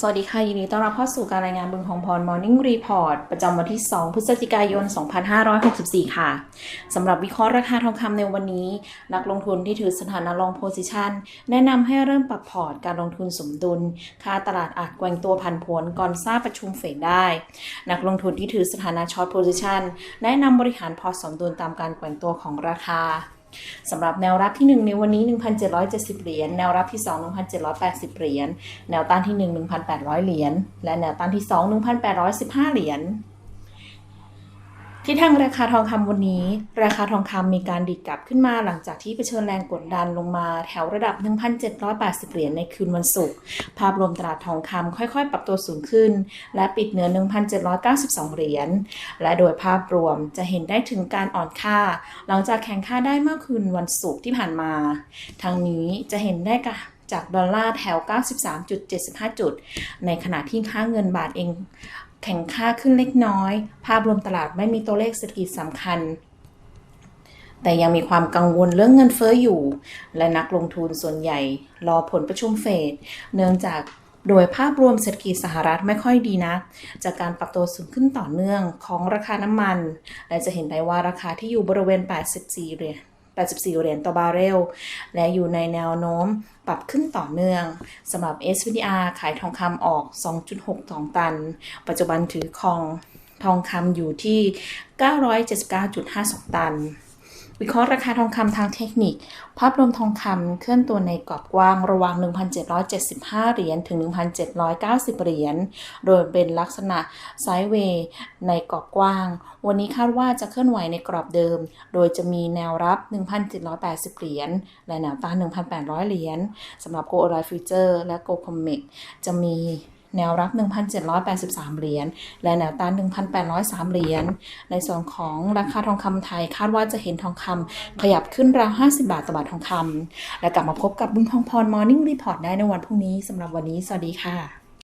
สวัสดีค่ะ ยินดีต้อนรับเข้าสู่การรายงานบึงทองพร Morning Report ประจำวันที่ 2 พฤศจิกายน 2564 ค่ะ สำหรับวิเคราะห์ราคาทองคำในวันนี้ นักลงทุนที่ถือสถานะ long position แนะนำให้เริ่มปรับพอร์ตการลงทุนสมดุล ค่าตลาดอาจแกว่งตัวผันผวนก่อนทราบประชุมเฟดได้ นักลงทุนที่ถือสถานะ short position แนะนำบริหารพอร์ตสมดุลตามการแกว่งตัวของราคา สำหรับแนวรับที่ 1 ในวันนี้ 1,770 เหรียญแนวรับที่ 2 1,780 เหรียญแนวต้านที่ 1 1,800 เหรียญและแนวต้านที่ 2 1,815 เหรียญ ที่ทางราคาทองคำวันนี้ ราคาทองคำมีการดิดกลับขึ้นมาหลังจากที่เผชิญแรงกดดันลงมาแถวระดับ 1,780 เหรียญในคืนวันศุกร์ภาพรวมตลาดทองคำค่อยๆ ปรับตัวสูงขึ้น และปิดเหนือ 1,792 เหรียญและโดยภาพรวมจะเห็นได้ถึงการอ่อนค่า หลังจากแข่งค่าได้เมื่อคืนวันศุกร์ที่ผ่านมา ทางนี้จะเห็นได้กะจากดอลลาร์แถว 93.75 จุด ในขณะที่ค่าเงินบาทเอง แข่งค่าขึ้นเล็กน้อย ภาพรวมตลาดไม่มีตัวเลขเศรษฐกิจสำคัญ แต่ยังมีความกังวลเรื่องเงินเฟ้ออยู่ และนักลงทุนส่วนใหญ่ รอผลประชุมเฟดเนื่องจากโดยภาพรวมเศรษฐกิจสหรัฐไม่ค่อยดีนักจากการปรับตัวสูงขึ้นต่อเนื่องของราคาน้ำมัน และจะเห็นได้ว่าราคาที่อยู่บริเวณ 84 เหรียญ 84 เหรียญต่อบาร์เรล และอยู่ในแนวโน้มปรับขึ้นต่อเนื่องสำหรับ SVDR ขายทองคำออก 2.62 ตัน ปัจจุบันถือครองทองคำอยู่ที่ 979.52 ตัน วิเคราะห์ราคาทองคำทางเทคนิค ภาพรวมทองคำเคลื่อนตัวในกรอบกว้างระหว่าง 1,775 เหรียญถึง 1,790 เหรียญ โดยเป็นลักษณะไซด์เวย์ในกรอบกว้าง วันนี้คาดว่าจะเคลื่อนไหวในกรอบเดิม โดยจะมีแนวรับ 1,780 เหรียญ และแนวต้าน 1,800 เหรียญสำหรับ Go Align Future และ Go Comex จะมี แนวรับ 1,783 เหรียญ และแนวต้าน 1,803 เหรียญ ในส่วนของราคาทองคำไทยคาดว่าจะเห็นทองคำขยับขึ้นราว 50 บาทต่อบาททองคำและกลับมาพบกับบุญทองพร Morning Report ได้ในวันพรุ่งนี้สำหรับวันนี้ สวัสดีค่ะ